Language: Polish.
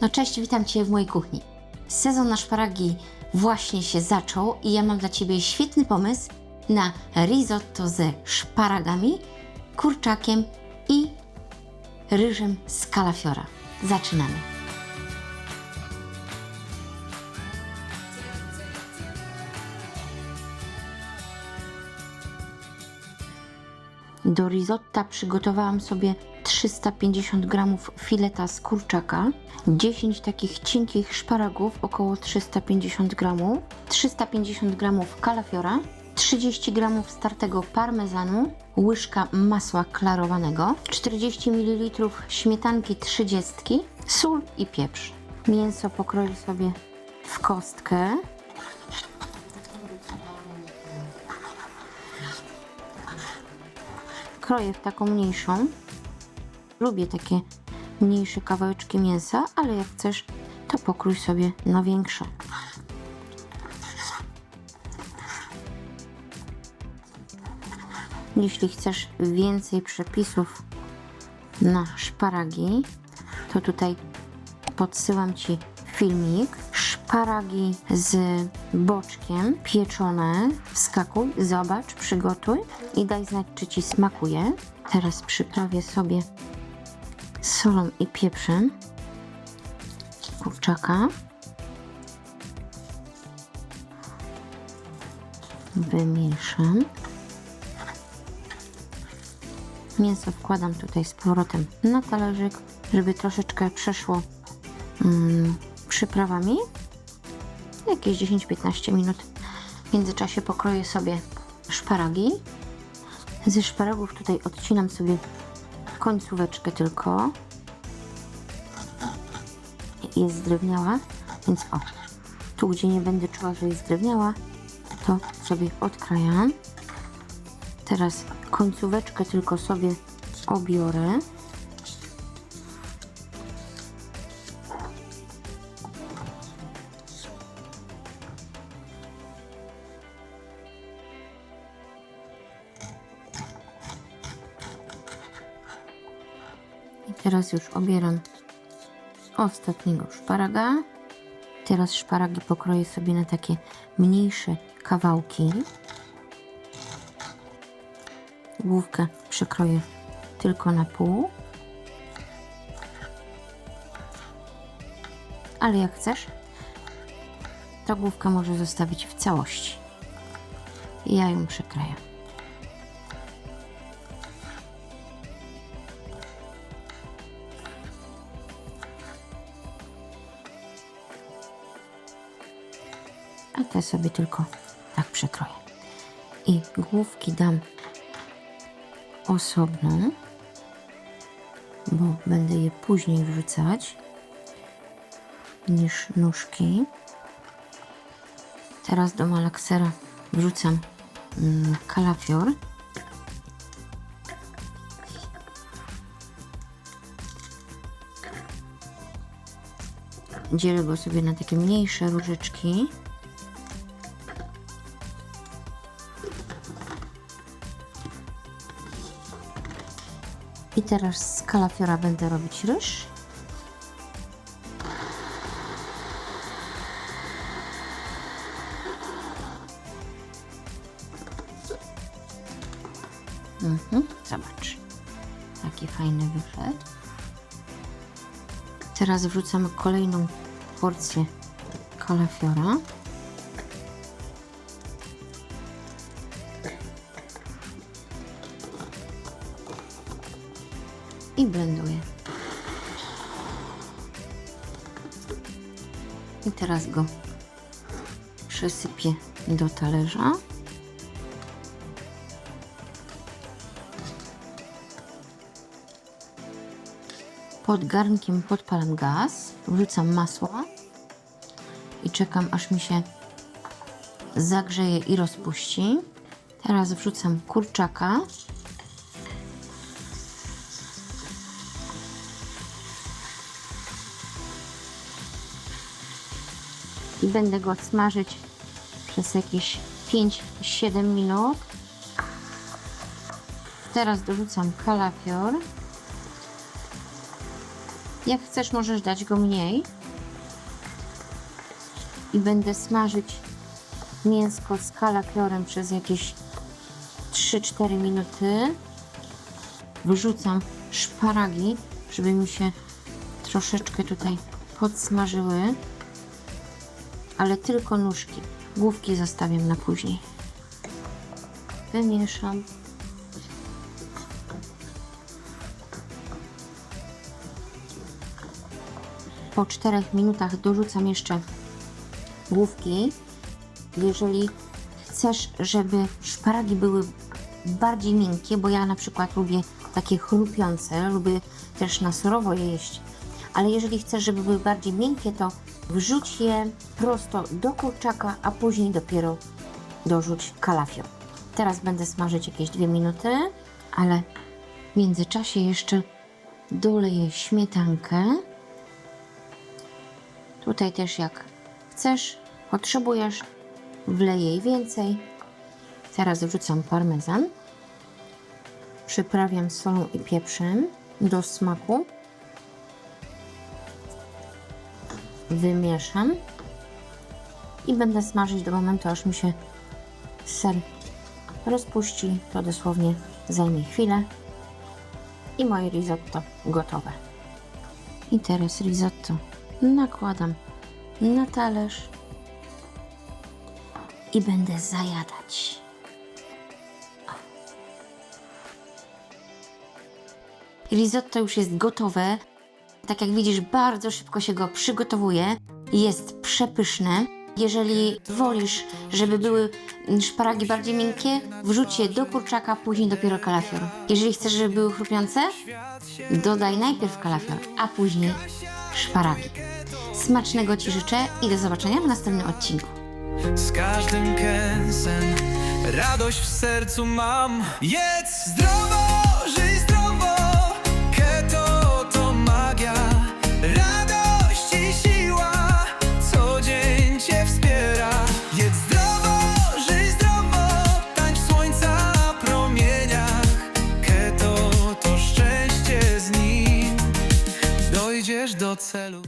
No cześć, witam Cię w mojej kuchni. Sezon na szparagi właśnie się zaczął i ja mam dla Ciebie świetny pomysł na risotto ze szparagami, kurczakiem i ryżem z kalafiora. Zaczynamy. Do risotta przygotowałam sobie 350 g fileta z kurczaka, 10 takich cienkich szparagów, około 350 g, 350 g kalafiora, 30 g startego parmezanu, łyżka masła klarowanego, 40 ml śmietanki 30, sól i pieprz. Mięso pokroję sobie w kostkę. kroję w taką mniejszą. Lubię takie mniejsze kawałeczki mięsa, ale jak chcesz, to pokrój sobie na większe. Jeśli chcesz więcej przepisów na szparagi, to tutaj podsyłam Ci filmik. Szparagi z boczkiem pieczone. Wskakuj, zobacz, przygotuj i daj znać, czy Ci smakuje. Teraz przyprawię sobie solą i pieprzem kurczaka. Wymieszam. Mięso wkładam tutaj z powrotem na talerzyk, żeby troszeczkę przeszło mm, przyprawami. Jakieś 10-15 minut. W międzyczasie pokroję sobie szparagi. Ze szparagów tutaj odcinam sobie końcóweczkę tylko. Jest zdrewniała, więc o, tu gdzie nie będę czuła, że jest zdrewniała, to sobie odkrajam. Teraz końcóweczkę tylko sobie obiorę. Teraz już obieram ostatniego szparaga. Teraz szparagi pokroję sobie na takie mniejsze kawałki. Główkę przekroję tylko na pół. Ale jak chcesz, to główkę może zostawić w całości. Ja ją przekroję. A te sobie tylko tak przekroję. I główki dam osobno, bo będę je później wrzucać niż nóżki. Teraz do malaksera wrzucam mm, kalafior. Dzielę go sobie na takie mniejsze różyczki. I teraz z kalafiora będę robić ryż. Mhm, zobacz. Taki fajny wyszedł. Teraz wrzucamy kolejną porcję kalafiora. I blenduję. I teraz go przesypię do talerza. Pod garnkiem podpalam gaz, wrzucam masło i czekam aż mi się zagrzeje i rozpuści. Teraz wrzucam kurczaka i będę go smażyć przez jakieś 5-7 minut. Teraz dorzucam kalafior Jak chcesz, możesz dać go mniej. I będę smażyć mięsko z kalafiorem przez jakieś 3-4 minuty. Wyrzucam szparagi, żeby mi się troszeczkę tutaj podsmażyły. Ale tylko nóżki. Główki zostawiam na później. Wymieszam. Po 4 minutach dorzucam jeszcze główki. Jeżeli chcesz, żeby szparagi były bardziej miękkie, bo ja na przykład lubię takie chrupiące, lubię też na surowo je jeść, ale jeżeli chcesz, żeby były bardziej miękkie, to wrzuć je prosto do kurczaka, a później dopiero dorzuć kalafior. Teraz będę smażyć jakieś dwie minuty, ale w międzyczasie jeszcze doleję śmietankę. Tutaj też jak chcesz, potrzebujesz, wleję jej więcej. Teraz wrzucam parmezan. Przyprawiam solą i pieprzem do smaku. Wymieszam i będę smażyć do momentu, aż mi się ser rozpuści. To dosłownie zajmie chwilę. I moje risotto gotowe. I teraz risotto nakładam na talerz i będę zajadać. Risotto już jest gotowe. Tak jak widzisz, bardzo szybko się go przygotowuje. Jest przepyszne. Jeżeli wolisz, żeby były szparagi bardziej miękkie, wrzuć je do kurczaka, później dopiero kalafior. Jeżeli chcesz, żeby były chrupiące, dodaj najpierw kalafior, a później szparagi. Smacznego Ci życzę i do zobaczenia w następnym odcinku. Z każdym kęsem radość w sercu mam. Jedz zdrowo. Celu.